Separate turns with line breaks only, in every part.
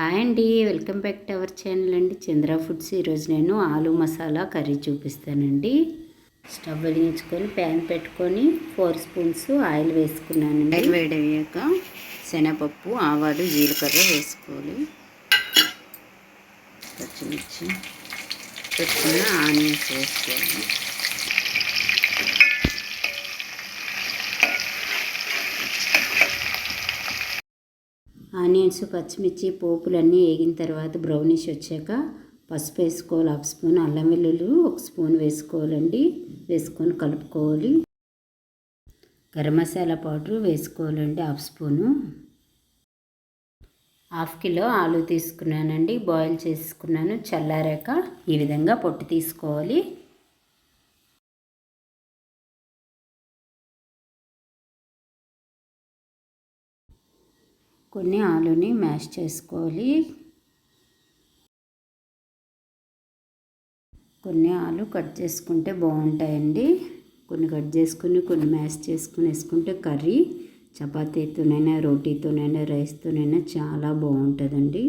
Hi అండి welcome back to our channel అండి. Chandra foods. ఈరోజు నేను ఆలు మసాలా కర్రీ చూపిస్తానండి. స్టవ్ వెలిగించుకొని ప్యాన్ పెట్టుకొని ఫోర్ స్పూన్స్ ఆయిల్ వేసుకున్నానండి. ఆయిల్ వేడయ్యాక శనగపప్పు ఆవాలు జీలకర్ర వేసుకోవాలి. పచ్చిమిర్చి పెట్టుకున్న ఆనియన్స్ వేసుకోవాలి. ఆనియన్స్ పచ్చిమిర్చి పోపులన్నీ వేగిన తర్వాత బ్రౌనిష్ వచ్చాక పసుపు వేసుకోవాలి. హాఫ్ స్పూన్ అల్లం వెల్లుల్లి ఒక స్పూన్ వేసుకోవాలండి. వేసుకొని కలుపుకోవాలి. గరం మసాలా పౌడర్ వేసుకోవాలండి half spoon. Half kilo aloo తీసుకున్నానండి. బాయిల్ చేసుకున్నాను. చల్లారాక ఈ విధంగా పొట్టు తీసుకోవాలి. కొన్ని ఆలుని మ్యాష్ చేసుకోవాలి. కొన్ని ఆలు కట్ చేసుకుంటే బాగుంటాయండి. కొన్ని కట్ చేసుకుని కొన్ని మ్యాష్ చేసుకుని వేసుకుంటే కర్రీ చపాతీతోనైనా రోటీతోనైనా రైస్తోనైనా చాలా బాగుంటుందండి.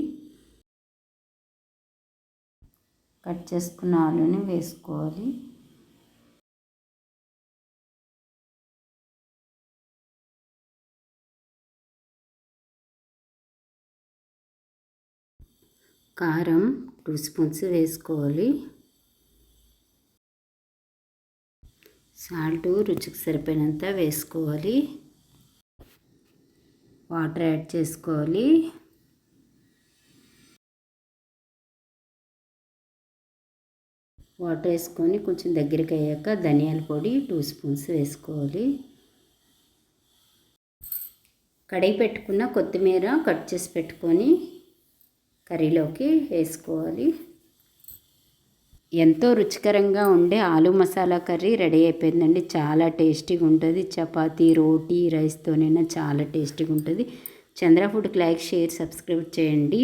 కట్ చేసుకున్న ఆలుని వేసుకోవాలి. కారం టూ స్పూన్స్ వేసుకోవాలి. సాల్ట్ రుచికి సరిపోయినంత వేసుకోవాలి. వాటర్ యాడ్ చేసుకోవాలి. వాటర్ వేసుకొని కొంచెం దగ్గరికి అయ్యాక ధనియాల పొడి టూ స్పూన్స్ వేసుకోవాలి. కడిగి పెట్టుకున్న కొత్తిమీర కట్ చేసి పెట్టుకొని కర్రీలోకి వేసుకోవాలి. ఎంతో రుచికరంగా ఉండే ఆలు మసాలా కర్రీ రెడీ అయిపోయిందండి. చాలా టేస్టీగా ఉంటుంది. చపాతీ రోటీ రైస్తోనైనా చాలా టేస్టీగా ఉంటుంది. చంద్ర ఫుడ్కి లైక్ షేర్ సబ్స్క్రైబ్ చేయండి.